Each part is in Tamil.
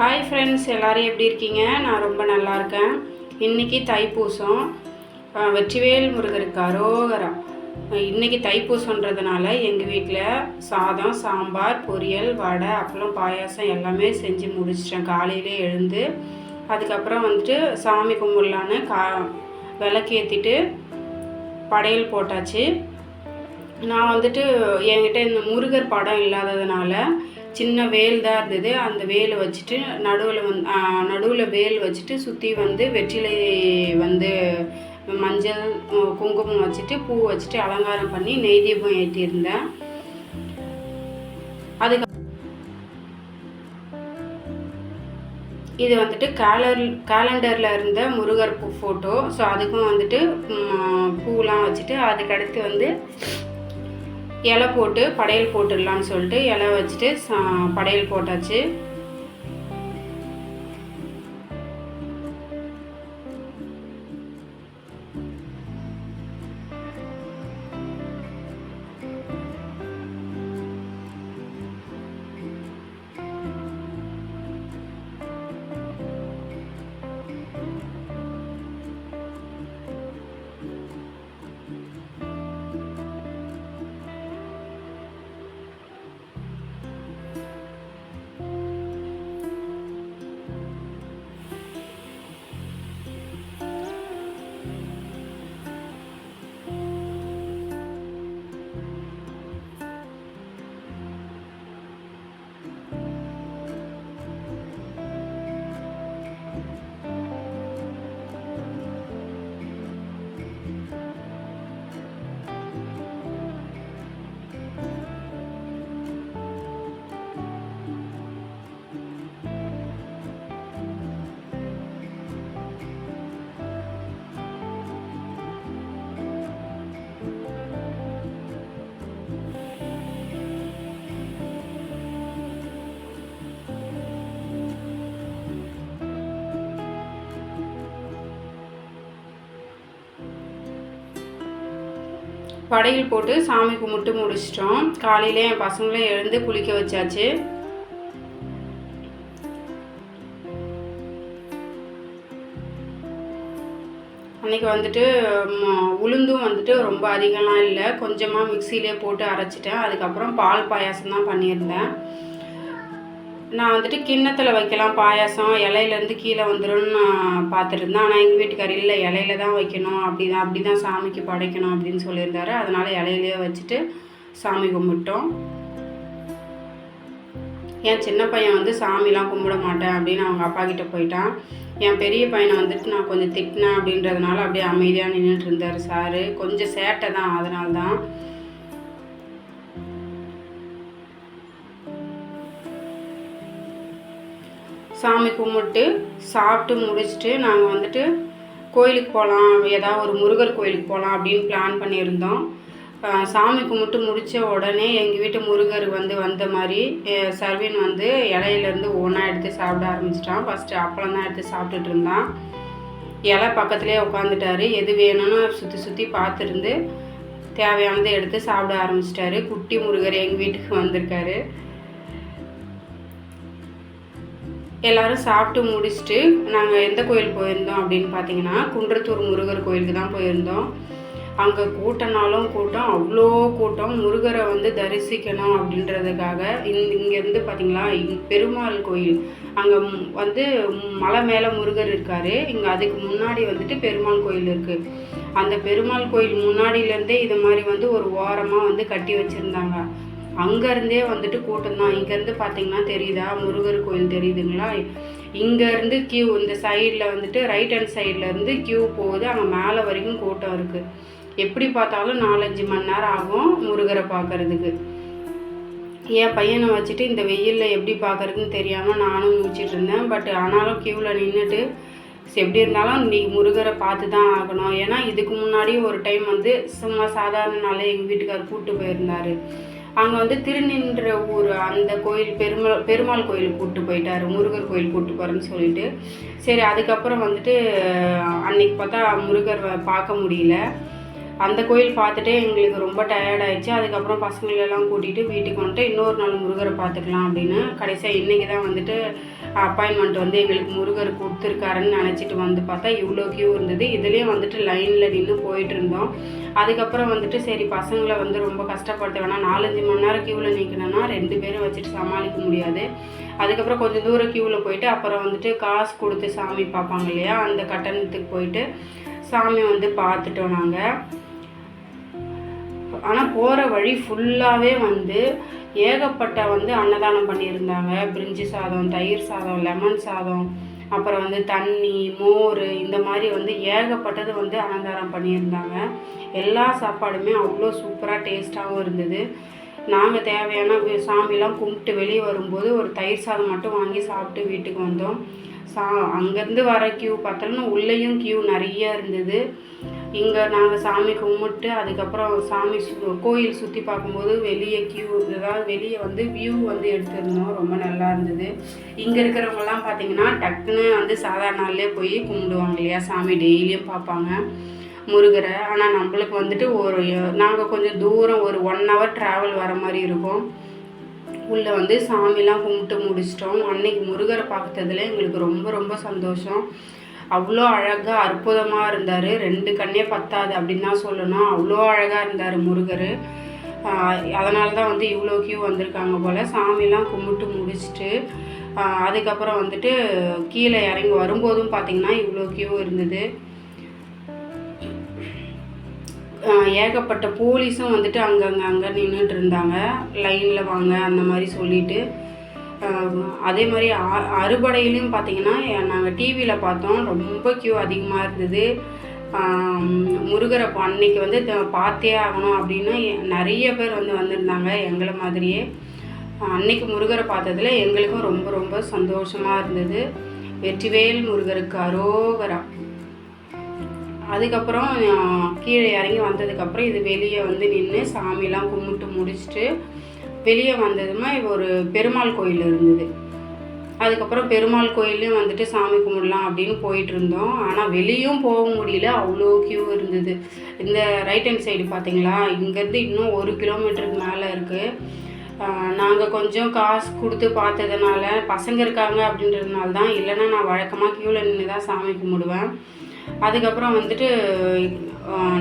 ஹாய் ஃப்ரெண்ட்ஸ் எல்லோரும் எப்படி இருக்கீங்க? நான் ரொம்ப நல்லா இருக்கேன். இன்றைக்கி தைப்பூசம். வெற்றிவேல் முருகருக்கு அரோகரம் இன்றைக்கி தைப்பூசன்றதுனால எங்கள் வீட்டில் சாதம் சாம்பார் பொரியல் வடை அப்பளம் பாயாசம் எல்லாமே செஞ்சு முடிச்சிட்டேன். காலையிலே எழுந்து அதுக்கப்புறம் வந்துட்டு சாமி கும்பிடலான்னு கா விளக்கேற்றிட்டு படையல் போட்டாச்சு. நான் வந்துட்டு என்கிட்ட இந்த முருகர் படம் இல்லாததுனால சின்ன வேல் தான் இருந்தது. அந்த வேலை வச்சுட்டு நடுவில் வந்து நடுவில் வேல் வச்சுட்டு சுற்றி வந்து வெற்றிலை வந்து மஞ்சள் குங்குமம் வச்சுட்டு பூ வச்சுட்டு அலங்காரம் பண்ணி நெய் தீபம் ஏற்றியிருந்தேன். அதுக்கு இது வந்துட்டு கேலர் கேலண்டரில் இருந்த முருகர் பூ ஃபோட்டோ ஸோ அதுக்கும் வந்துட்டு பூலாம் வச்சுட்டு அதுக்கடுத்து வந்து இலை போட்டு படையல் போட்டுடலான்னு சொல்லிட்டு இலை வச்சுட்டு சா- படையல் போட்டாச்சு. படையல் போட்டு சாமி கும்பிட்டு முடிச்சிட்டோம். காலையில் என் பசங்களையும் எழுந்து குளிக்க வச்சாச்சு. அன்னைக்கு வந்துட்டு உளுந்தும் வந்துட்டு ரொம்ப அதிகம்லாம் இல்லை. கொஞ்சமாக மிக்சியிலே போட்டு அரைச்சிட்டேன். அதுக்கப்புறம் பால் பாயாசம் தான் பண்ணியிருந்தேன். நான் வந்துட்டு கிண்ணத்தில் வைக்கலாம் பாயாசம் இலையிலேருந்து கீழே வந்துடும் நான் பார்த்துருந்தேன் ஆனால் எங்கள் வீட்டுக்கார் இல்லை இலையில தான் வைக்கணும். அப்படி தான் அப்படி தான் சாமிக்கு படைக்கணும் அப்படின்னு சொல்லியிருந்தாரு. அதனால் இலையிலேயே வச்சுட்டு சாமி கும்பிட்டோம். என் சின்ன பையன் வந்து சாமிலாம் கும்பிட மாட்டேன் அப்படின்னு அவங்க அப்பா கிட்டே போயிட்டான். என் பெரிய பையனை வந்துட்டு நான் கொஞ்சம் திட்டினேன் அப்படின்றதுனால அப்படியே அமைதியாக நின்றுட்டு இருந்தார் சாரு. கொஞ்சம் சேட்டை தான் அதனால தான். சாமி கும்பிட்டு சாப்பிட்டு முடிச்சுட்டு நாங்கள் வந்துட்டு கோயிலுக்கு போகலாம் ஏதாவது ஒரு முருகர் கோயிலுக்கு போகலாம் அப்படின்னு பிளான் பண்ணியிருந்தோம். சாமி கும்பிட்டு முடித்த உடனே எங்கள் வீட்டு முருகர் வந்து வந்த மாதிரி சர்வீன் சர்வின் வந்து இலையிலேருந்து ஒன்றா எடுத்து சாப்பிட ஆரம்பிச்சிட்டான். ஃபஸ்ட்டு அப்பளம் தான் எடுத்து சாப்பிட்டுட்டு இருந்தான். இலை பக்கத்துலேயே உட்காந்துட்டாரு எது வேணும்னு சுற்றி சுற்றி பார்த்துருந்து தேவையானதை எடுத்து சாப்பிட ஆரம்பிச்சிட்டாரு. குட்டி முருகர் எங்கள் வீட்டுக்கு வந்திருக்காரு. எல்லாரும் சாப்பிட்டு முடிச்சுட்டு நாங்கள் எந்த கோயில் போயிருந்தோம் அப்படின்னு பார்த்தீங்கன்னா குன்றத்தூர் முருகர் கோயிலுக்கு தான் போயிருந்தோம். அங்கே கூட்டனாலும் கூட்டம் அவ்வளோ கூட்டம். முருகரை வந்து தரிசிக்கணும் அப்படின்றதுக்காக இங் இங்கேருந்து பார்த்தீங்களா இங் பெருமாள் கோயில். அங்கே வந்து மலை மேலே முருகர் இருக்கார். இங்கே அதுக்கு முன்னாடி வந்துட்டு பெருமாள் கோயில் இருக்குது அந்த பெருமாள் கோயில் முன்னாடியிலேருந்தே இது மாதிரி வந்து ஒரு ஓரமாக வந்து கட்டி வச்சுருந்தாங்க. அங்கேருந்தே வந்துட்டு கூட்டம் தான் இங்கேருந்து பார்த்தீங்கன்னா தெரியுதா? முருகர் கோயில் தெரியுதுங்களா? இங்கேருந்து கியூ இந்த சைடில் வந்துட்டு ரைட் ஹேண்ட் சைடில் இருந்து கியூ போகுது. அங்கே மேலே வரைக்கும் கூட்டம் இருக்குது எப்படி பார்த்தாலும் நாலஞ்சு மணி நேரம் ஆகும் முருகரை பார்க்கறதுக்கு. என் பையனை வச்சுட்டு இந்த வெயிலில் எப்படி பார்க்கறதுன்னு தெரியாமல் நானும் முடிச்சிட்டு இருந்தேன். பட் ஆனாலும் க்யூவில் நின்றுட்டு எப்படி இருந்தாலும் இன்னைக்கு முருகரை பார்த்து தான் ஆகணும். ஏன்னா இதுக்கு முன்னாடி ஒரு டைம் வந்து சும்மா சாதாரண நாளே எங்கள் வீட்டுக்கார் கூப்பிட்டு போயிருந்தார். அங்கே வந்து திருநின்ற ஊர் அந்த கோயில் பெருமாள் பெருமாள் கோயிலுக்கு கூப்பிட்டு போயிட்டாரு. முருகர் கோயில் கூப்பிட்டு போகிறேன்னு சொல்லிட்டு. சரி அதுக்கப்புறம் வந்துட்டு அன்னைக்கு பார்த்தா முருகர் பார்க்க முடியல. அந்த கோயில் பார்த்துட்டே எங்களுக்கு ரொம்ப டயர்ட் ஆயிடுச்சு. அதுக்கப்புறம் பசங்களெல்லாம் கூட்டிகிட்டு வீட்டுக்கு வந்துட்டு இன்னொரு நாள் முருகரை பார்த்துக்கலாம் அப்படின்னு கடைசியாக இன்றைக்கி தான் வந்துட்டு அப்பாயின்மெண்ட் வந்து எங்களுக்கு முருகர் கொடுத்துருக்காருன்னு நினச்சிட்டு வந்து பார்த்தா இவ்வளோ கியூ இருந்தது. இதுலேயும் வந்துட்டு லைனில் நின்று போயிட்டு இருந்தோம். அதுக்கப்புறம் வந்துட்டு சரி பசங்களை வந்து ரொம்ப கஷ்டப்படுத்த வேணாம். நாலஞ்சு மணி நேரம் கியூவில் நிற்கணும்னா ரெண்டு பேரும் வச்சுட்டு சமாளிக்க முடியாது. அதுக்கப்புறம் கொஞ்சம் தூரம் கியூவில் போயிட்டு அப்புறம் வந்துட்டு காசு கொடுத்து சாமி பார்ப்பாங்க இல்லையா? அந்த கட்டணத்துக்கு போயிட்டு சாமி வந்து பார்த்துட்டோம் நாங்கள் ஆனால் போகிற வழி ஃபுல்லாகவே வந்து ஏகப்பட்ட வந்து அன்னதானம் பண்ணியிருந்தாங்க. பிரிஞ்சு சாதம் தயிர் சாதம் லெமன் சாதம் அப்புறம் வந்து தண்ணி மோர் இந்த மாதிரி வந்து ஏகப்பட்டது வந்து அன்னதானம் பண்ணியிருந்தாங்க. எல்லா சாப்பாடுமே அவ்வளோ சூப்பராக டேஸ்ட்டாகவும் இருந்தது. நாங்கள் தேவையான சாமிலாம் கும்பிட்டு வெளியே வரும்போது ஒரு தயிர் சாதம் மட்டும் வாங்கி சாப்பிட்டு வீட்டுக்கு வந்தோம். சா அங்கேருந்து வர கியூ பார்த்தோம்னா உள்ளேயும் கியூ நிறைய இருந்தது. இங்கே நாங்கள் சாமி கும்பிட்டு அதுக்கப்புறம் சாமி சு கோயில் சுற்றி பார்க்கும்போது வெளியே கியூ அதாவது வெளியே வந்து வியூ வந்து எடுத்திருந்தோம். ரொம்ப நல்லா இருந்தது. இங்கே இருக்கிறவங்கலாம் பார்த்தீங்கன்னா டக்குன்னு வந்து சாதாரண நாள்லேயே போய் கும்பிடுவாங்க இல்லையா? சாமி டெய்லியும் பார்ப்பாங்க. முருகரை. ஆனால் நம்மளுக்கு வந்துட்டு ஒரு நாங்கள் கொஞ்சம் தூரம் ஒரு ஒன் ஹவர் ட்ராவல் வர மாதிரி இருக்கும். உள்ளே வந்து சாமிலாம் கும்பிட்டு முடிச்சிட்டோம். அன்னைக்கு முருகரை பார்த்ததுல எங்களுக்கு ரொம்ப ரொம்ப சந்தோஷம். அவ்வளோ அழகாக அற்புதமாக இருந்தார். ரெண்டு கண்ணே பத்தாது அப்படின்னு தான் சொல்லணும். அவ்வளோ அழகாக இருந்தார் முருகர். அதனால தான் வந்து இவ்வளோ கியூ வந்திருக்காங்க போல். சாமிலாம் கும்பிட்டு முடிச்சுட்டு அதுக்கப்புறம் வந்துட்டு கீழே இறங்கி வரும்போதும் பார்த்திங்கன்னா இவ்வளோ கியூ இருந்தது. ஏகப்பட்ட போலீஸும் வந்துட்டு அங்கங்கே அங்கே நின்றுட்டு இருந்தாங்க. லைனில் வாங்க அந்த மாதிரி சொல்லிட்டு. அதே மாதிரி அ- அறுபடையிலையும் பார்த்தீங்கன்னா நாங்கள் டிவியில் பார்த்தோம். ரொம்ப க்யூ அதிகமாக இருந்தது. முருகரை அன்னைக்கு வந்து பார்த்தே ஆகணும் அப்படின்னு நிறைய பேர் வந்து வந்திருந்தாங்க எங்களை மாதிரியே. அன்னைக்கு முருகரை பார்த்ததுல எங்களுக்கும் ரொம்ப ரொம்ப சந்தோஷமாக இருந்தது. வெற்றிவேல் முருகருக்கு அரோகரா. அதுக்கப்புறம் கீழே இறங்கி வந்ததுக்கப்புறம் இது வெளியே வந்து நின்று சாமிலாம் கும்பிட்டு முடிச்சுட்டு வெளியே வந்ததுமே ஒரு பெருமாள் கோயில் இருந்தது. அதுக்கப்புறம் பெருமாள் கோயிலையும் வந்துட்டு சாமி கும்பிடலாம் அப்படின்னு போயிட்டு இருந்தோம் ஆனால் வெளியும் போக முடியல. அவ்வளோ க்யூ இருந்தது. இந்த ரைட் ஹேண்ட் சைடு பார்த்தீங்களா இங்கேருந்து இன்னும் ஒரு கிலோமீட்டருக்கு மேலே இருக்குது நாங்கள் கொஞ்சம் காசு கொடுத்து பார்த்ததுனால பசங்க இருக்காங்க அப்படின்றதுனால தான் இல்லைன்னா நான் வழக்கமாக க்யூவில் நின்று தான் சாமி கும்பிடுவேன். அதுக்கப்புறம் வந்துட்டு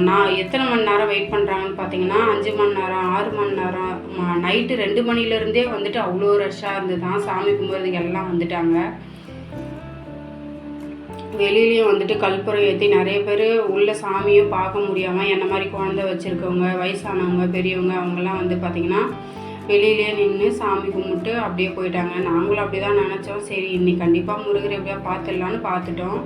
நான் எத்தனை மணி நேரம் வெயிட் பண்ணுறாங்கன்னு பார்த்தீங்கன்னா அஞ்சு மணி நேரம் ஆறு மணி நேரம் நைட்டு ரெண்டு மணிலேருந்தே வந்துட்டு அவ்வளோ ரஷ்ஷாக இருந்து தான் சாமி கும்பிட்றதுக்கு எல்லாம் வந்துட்டாங்க. வெளியிலையும் வந்துட்டு கல்புரம் ஏற்றி நிறைய பேர் உள்ள சாமியும் பார்க்க முடியாமல் என்ன மாதிரி குழந்தை வச்சுருக்கவங்க வயசானவங்க பெரியவங்க அவங்கெல்லாம் வந்து பார்த்திங்கன்னா வெளியிலேயே நின்று சாமி கும்பிட்டு அப்படியே போயிட்டாங்க. நாங்களும் அப்படி தான் நினச்சோம். சரி இன்னைக்கு கண்டிப்பாக முருகர் எப்படியா பார்த்துடலான்னு பார்த்துட்டோம்.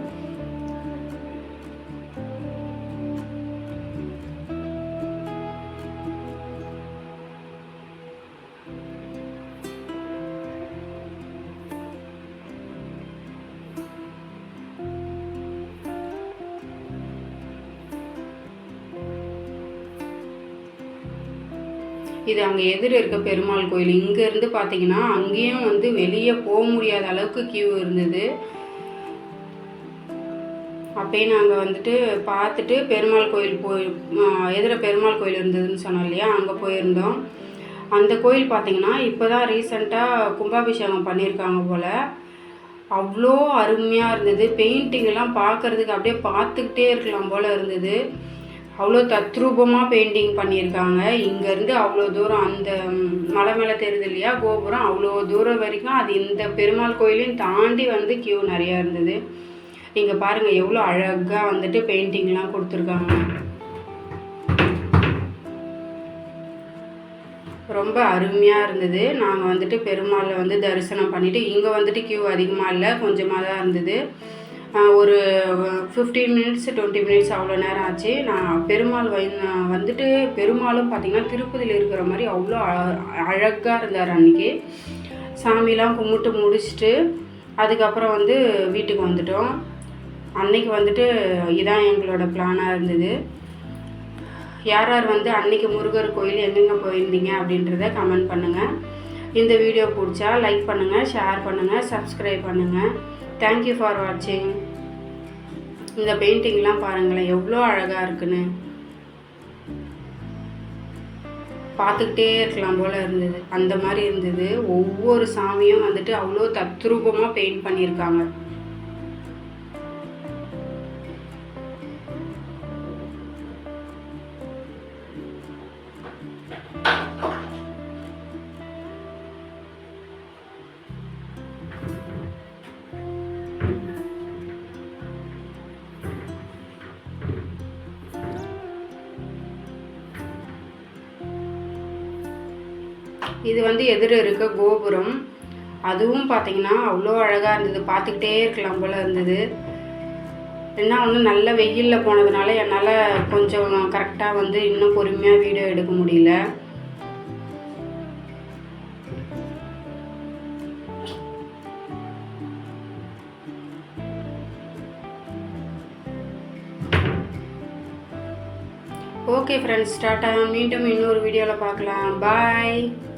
இது அங்கே எதிர் இருக்க பெருமாள் கோயில். இங்கேருந்து பார்த்தீங்கன்னா அங்கேயும் வந்து வெளியே போக முடியாத அளவுக்கு கியூ இருந்தது. அப்பயே நாங்கள் வந்துட்டு பார்த்துட்டு பெருமாள் கோயில் போய் எதிர பெருமாள் கோயில் இருந்ததுன்னு சொன்னோம் இல்லையா? அங்கே போயிருந்தோம். அந்த கோயில் பார்த்தீங்கன்னா இப்போ தான் ரீசெண்டாக கும்பாபிஷேகம் பண்ணியிருக்காங்க போல். அவ்வளோ அருமையாக இருந்தது. பெயிண்டிங்கெல்லாம் பார்க்குறதுக்கு பார்க்கறதுக்கு அப்படியே பார்த்துக்கிட்டே இருக்கலாம் போல் இருந்தது. அவ்வளோ தத்ரூபமாக பெயிண்டிங் பண்ணியிருக்காங்க. இங்கேருந்து அவ்வளோ தூரம் அந்த மலை மேலே தெரியுது இல்லையா? கோபுரம். அவ்வளோ தூரம் வரைக்கும் அது இந்த பெருமாள் கோயிலையும் தாண்டி வந்து கியூ நிறையா இருந்தது. நீங்கள் பாருங்கள் எவ்வளோ அழகாக வந்துட்டு பெயிண்டிங்லாம் கொடுத்துருக்காங்க. ரொம்ப அருமையாக இருந்தது. நாங்கள் வந்துட்டு பெருமாளை வந்து தரிசனம் பண்ணிவிட்டு இங்கே வந்துட்டு கியூ அதிகமாக இல்லை கொஞ்சமாக தான் இருந்தது. ஒரு ஃபிஃப்டீன் மினிட்ஸ் டுவெண்ட்டி மினிட்ஸ் அவ்வளோ நேரம் ஆச்சு. நான் பெருமாள் வை வந்துட்டு பெருமாளும் பார்த்திங்கன்னா திருப்பதியில் இருக்கிற மாதிரி அவ்வளோ அழகாக இருந்தார் அன்றைக்கி சாமிலாம் கும்பிட்டு முடிச்சுட்டு அதுக்கப்புறம் வந்து வீட்டுக்கு வந்துட்டோம். அன்னைக்கு வந்துட்டு இதான் எங்களோட பிளானாக இருந்தது. யார் யார் வந்து அன்னைக்கு முருகர் கோயில் எங்கெங்கே போயிருந்தீங்க அப்படின்றத கமெண்ட் பண்ணுங்கள் இந்த வீடியோ பிடிச்சா லைக் பண்ணுங்கள் ஷேர் பண்ணுங்கள் சப்ஸ்கிரைப் பண்ணுங்கள் தேங்க்யூ ஃபார் வாட்சிங் இந்த பெயிண்டிங்லாம் பாருங்களேன் எவ்வளோ அழகாக இருக்குன்னு. பார்த்துக்கிட்டே இருக்கலாம் போல் இருந்தது. அந்த மாதிரி இருந்தது. ஒவ்வொரு சாமியும் வந்துட்டு அவ்வளோ தத்ரூபமாக பெயிண்ட் பண்ணியிருக்காங்க. இது வந்து எதிர இருக்க கோபுரம். அதுவும் பார்த்தீங்கன்னா அவ்வளோ அழகாக இருந்தது. பார்த்துக்கிட்டே இருக்கலாம் போல் இருந்தது. என்ன ஒன்று நல்ல வெயிலில் போனதுனால என்னால் கொஞ்சம் கரெக்டாக வந்து இன்னும் பொறுமையாக வீடியோ எடுக்க முடியல. Okay friends tata. மீண்டும் இன்னொரு வீடியோவில் பார்க்கலாம் பாய்